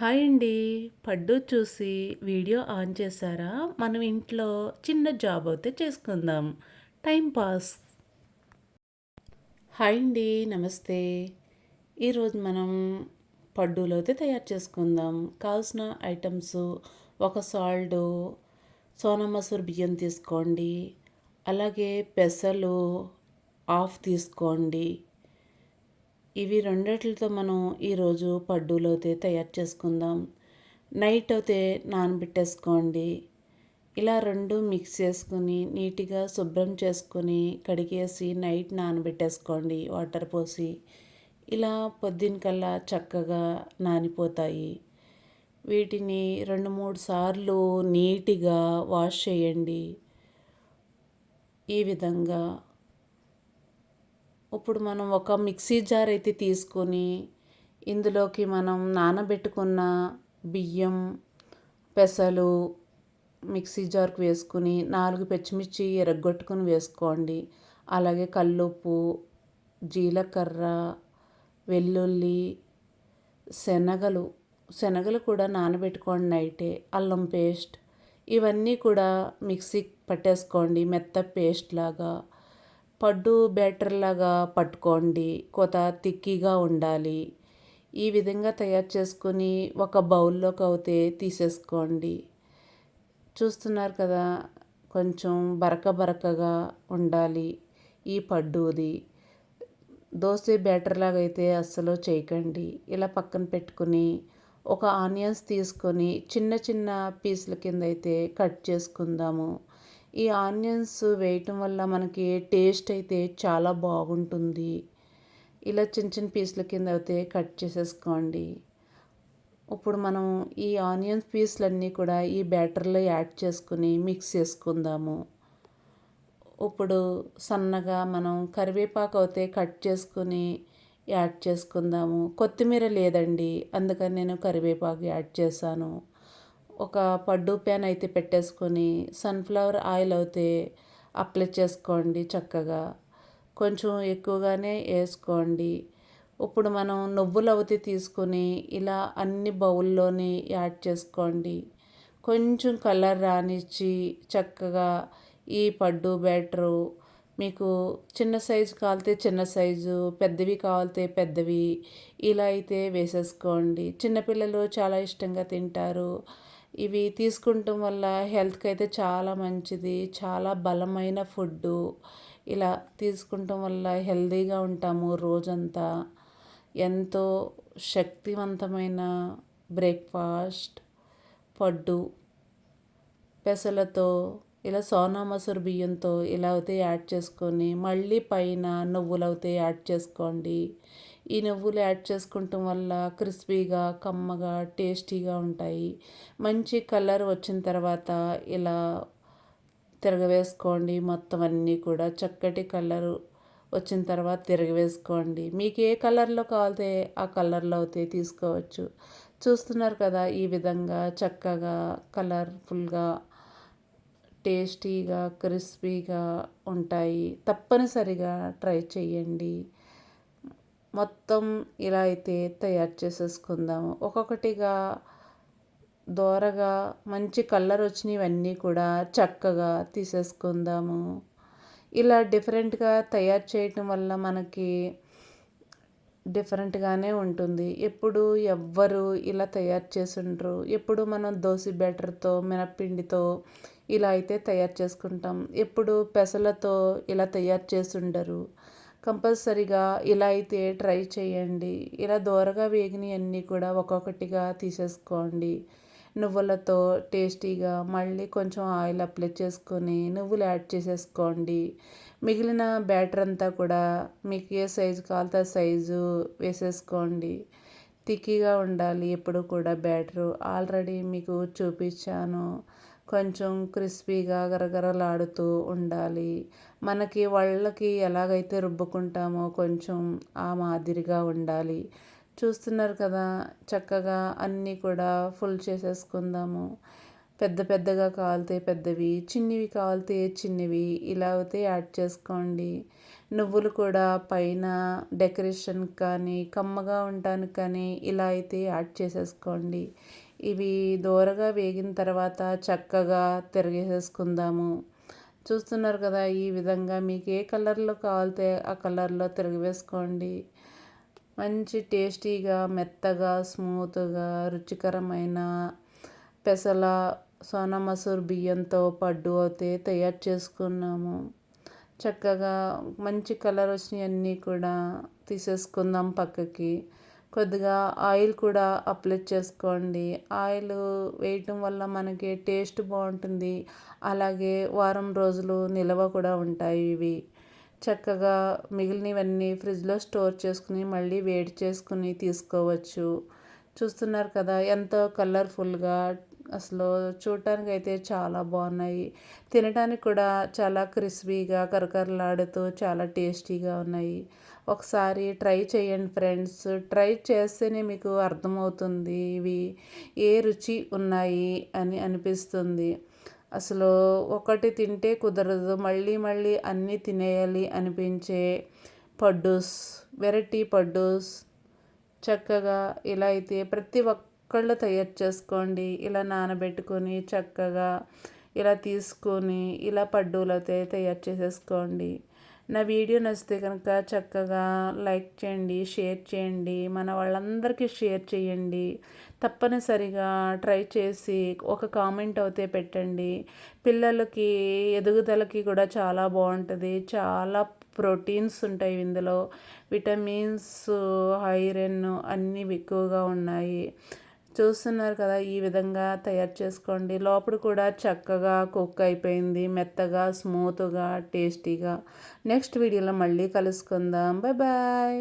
Hi అండి. పడ్డు చూసి video on చేశారా? మనం ఇంట్లో చిన్న జాబ్ అయితే చేసుకుందాం. Time pass. హాయ్ అండి. నమస్తే. ఈరోజు మనం పడ్డూలు అయితే తయారు చేసుకుందాం. కావాల్సిన ఐటమ్స్ ఒక సాల్ట్ సోనా మసూర్ బియ్యం తీసుకోండి. అలాగే పెసలు ఆఫ్ తీసుకోండి. ఇవి రెండిట్లతో మనం ఈరోజు పడ్డూలు అయితే తయారు చేసుకుందాం. నైట్ అయితే నానబెట్టేసుకోండి. ఇలా రెండు మిక్స్ చేసుకుని నీట్గా శుభ్రం చేసుకొని కడిగేసి నైట్ నానబెట్టేసుకోండి వాటర్ పోసి. ఇలా పొద్దున కల్లా చక్కగా నానిపోతాయి. వీటిని రెండు మూడు సార్లు నీట్గా వాష్ చేయండి. ఈ విధంగా ఇప్పుడు మనం ఒక మిక్సీ జార్ అయితే తీసుకొని ఇందులోకి మనం నానబెట్టుకున్న బియ్యం పెసలు మిక్సీ జార్కి వేసుకుని నాలుగు పచ్చిమిర్చి ఎరగొట్టుకుని వేసుకోండి. అలాగే కల్లుప్పు జీలకర్ర వెల్లుల్లి శనగలు. శనగలు కూడా నానబెట్టుకోండి నైటే. అల్లం పేస్ట్. ఇవన్నీ కూడా మిక్సీ పట్టేసుకోండి. మెత్త పేస్ట్ లాగా. పడ్డు బ్యాటర్ లాగా పట్టుకోండి కొత తిక్కిగా ఉండాలి. ఈ విధంగా తయారు చేసుకొని ఒక బౌల్లోకి అయితే తీసేసుకోండి. చూస్తున్నారు కదా కొంచెం బరక బరకగా ఉండాలి ఈ పడ్డూది. దోశ బ్యాటర్ లాగా అయితే అస్సలు చేయకండి. ఇలా పక్కన పెట్టుకుని ఒక ఆనియన్స్ తీసుకొని చిన్న చిన్న పీసుల కింద అయితే కట్ చేసుకుందాము. ఈ ఆనియన్స్ వేయటం వల్ల మనకి టేస్ట్ అయితే చాలా బాగుంటుంది. ఇలా చిన్న చిన్న పీసుల కింద అయితే కట్ చేసేసుకోండి. ఇప్పుడు మనం ఈ ఆనియన్స్ పీసులన్నీ కూడా ఈ బ్యాటర్లో యాడ్ చేసుకుని మిక్స్ చేసుకుందాము. ఇప్పుడు సన్నగా మనం కరివేపాకు అయితే కట్ చేసుకుని యాడ్ చేసుకుందాము. కొత్తిమీర లేదండి అందుకని నేను కరివేపాకు యాడ్ చేశాను. ఒక పడ్డు ప్యాన్ అయితే పెట్టేసుకొని సన్ఫ్లవర్ ఆయిల్ అయితే అప్లై చేసుకోండి చక్కగా. కొంచెం ఎక్కువగానే వేసుకోండి. ఇప్పుడు మనం నువ్వులు అవుతే తీసుకొని ఇలా అన్ని బౌల్లోని యాడ్ చేసుకోండి. కొంచెం కలర్ రానిచ్చి చక్కగా ఈ పడ్డు బ్యాటరు మీకు చిన్న సైజు కావాలితే చిన్న సైజు పెద్దవి కావాలితే పెద్దవి ఇలా అయితే వేసేసుకోండి. చిన్నపిల్లలు చాలా ఇష్టంగా తింటారు. ఇవి తీసుకుంటాం వల్ల హెల్త్కి అయితే చాలా మంచిది చాలా బలమైన ఫుడ్డు. ఇలా తీసుకుంటాం వల్ల హెల్తీగా ఉంటాము రోజంతా. ఎంతో శక్తివంతమైన బ్రేక్ఫాస్ట్ పడ్డు పెసలతో ఇలా సోనా మసూర్ బియ్యంతో ఇలా అయితే యాడ్ చేసుకొని మళ్ళీ పైన నువ్వులు అయితే యాడ్ చేసుకోండి. ఈ నువ్వులు యాడ్ చేసుకుంటాం వల్ల క్రిస్పీగా కమ్మగా టేస్టీగా ఉంటాయి. మంచి కలర్ వచ్చిన తర్వాత ఇలా తిరగవేసుకోండి. మొత్తం అన్నీ కూడా చక్కటి కలర్ వచ్చిన తర్వాత తిరగవేసుకోండి. మీకు ఏ కలర్లో కావాలితే ఆ కలర్లో అయితే తీసుకోవచ్చు. చూస్తున్నారు కదా ఈ విధంగా చక్కగా కలర్ఫుల్గా టేస్టీగా క్రిస్పీగా ఉంటాయి. తప్పనిసరిగా ట్రై చేయండి. మొత్తం ఇలా అయితే తయారు చేసేసుకుందాము. ఒక్కొక్కటిగా దోరగా మంచి కలర్ వచ్చినవన్నీ కూడా చక్కగా తీసేసుకుందాము. ఇలా డిఫరెంట్గా తయారు చేయటం వల్ల మనకి డిఫరెంట్గానే ఉంటుంది. ఎప్పుడు ఎవ్వరు ఇలా తయారు చేసుండ్రు. ఎప్పుడు మనం దోశ బ్యాటర్తో మినప్పిండితో ఇలా అయితే తయారు చేసుకుంటాం. ఎప్పుడు పెసలతో ఇలా తయారు చేసుండరు. కంపల్సరిగా ఇలా అయితే ట్రై చేయండి. ఇలా దోరగా వేగినవి అన్నీ కూడా ఒక్కొక్కటిగా తీసేసుకోండి. నువ్వులతో టేస్టీగా మళ్ళీ కొంచెం ఆయిల్ అప్లై చేసుకొని నువ్వులు యాడ్ చేసేసుకోండి. మిగిలిన బ్యాటర్ అంతా కూడా మీకు ఏ సైజు కావాలితే సైజు వేసేసుకోండి. తిక్కిగా ఉండాలి ఎప్పుడు కూడా బ్యాటరు. ఆల్రెడీ మీకు చూపించాను. కొంచెం క్రిస్పీగా గరగరలాడుతూ ఉండాలి. మనకి వాళ్ళకి ఎలాగైతే రుబ్బుకుంటామో కొంచెం ఆ మాదిరిగా ఉండాలి. చూస్తున్నారు కదా చక్కగా అన్నీ కూడా ఫుల్ చేసేసుకుందాము. పెద్ద పెద్దగా కావాలితే పెద్దవి చిన్నవి కావాలితే చిన్నవి ఇలా అయితే యాడ్ చేసుకోండి. నువ్వులు కూడా పైన డెకరేషన్ కానీ కమ్మగా ఉండటానికి కానీ ఇలా అయితే యాడ్ చేసేసుకోండి. ఇవి దూరగా వేగిన తర్వాత చక్కగా తిరిగేసేసుకుందాము. చూస్తున్నారు కదా ఈ విధంగా మీకు ఏ కలర్లో కావాలితే ఆ కలర్లో తిరిగివేసుకోండి. మంచి టేస్టీగా మెత్తగా స్మూత్గా రుచికరమైన పెసల సోనా మసూర్ బియ్యంతో పడ్డు అయితే తయారు చేసుకున్నాము. చక్కగా మంచి కలర్ వచ్చినవన్నీ కూడా తీసేసుకుందాం పక్కకి. కొద్దిగా ఆయిల్ కూడా అప్లై చేసుకోండి. ఆయిల్ వేయటం వల్ల మనకి టేస్ట్ బాగుంటుంది. అలాగే వారం రోజులు నిల్వ కూడా ఉంటాయి ఇవి. చక్కగా మిగిలినవన్నీ ఫ్రిడ్జ్లో స్టోర్ చేసుకుని మళ్ళీ వేడి చేసుకుని తీసుకోవచ్చు. చూస్తున్నారు కదా ఎంతో కలర్ఫుల్గా అసలు చూడటానికి అయితే చాలా బాగున్నాయి తినడానికి కూడా చాలా క్రిస్పీగా కరకరలాడుతూ చాలా టేస్టీగా ఉన్నాయి. ఒకసారి ట్రై చేయండి ఫ్రెండ్స్. ట్రై చేస్తేనే మీకు అర్థమవుతుంది ఇవి ఏ రుచి ఉన్నాయి అని అనిపిస్తుంది. అసలు ఒకటి తింటే కుదరదు. మళ్ళీ మళ్ళీ అన్నీ తినేయాలి అనిపించే పడ్డూస్ వెరైటీ పడ్డూస్ చక్కగా ఇలా అయితే ప్రతి ఒక్క ఒక్కళ్ళు తయారు చేసుకోండి. ఇలా నానబెట్టుకొని చక్కగా ఇలా తీసుకొని ఇలా పడ్డూలతో తయారు చేసేసుకోండి. నా వీడియో నచ్చితే కనుక చక్కగా లైక్ చేయండి షేర్ చేయండి మన వాళ్ళందరికీ షేర్ చేయండి. తప్పనిసరిగా ట్రై చేసి ఒక కామెంట్ అయితే పెట్టండి. పిల్లలకి ఎదుగుదలకి కూడా చాలా బాగుంటుంది. చాలా ప్రోటీన్స్ ఉంటాయి ఇందులో. విటమిన్స్ ఐరన్ అన్నీ ఎక్కువగా ఉన్నాయి. చూస్తున్నారు కదా ఈ విధంగా తయారు చేసుకోండి. లోపల కూడా చక్కగా కుక్ అయిపోయింది మెత్తగా స్మూత్గా టేస్టీగా. నెక్స్ట్ వీడియోలో మళ్ళీ కలుసుకుందాం. Bye bye.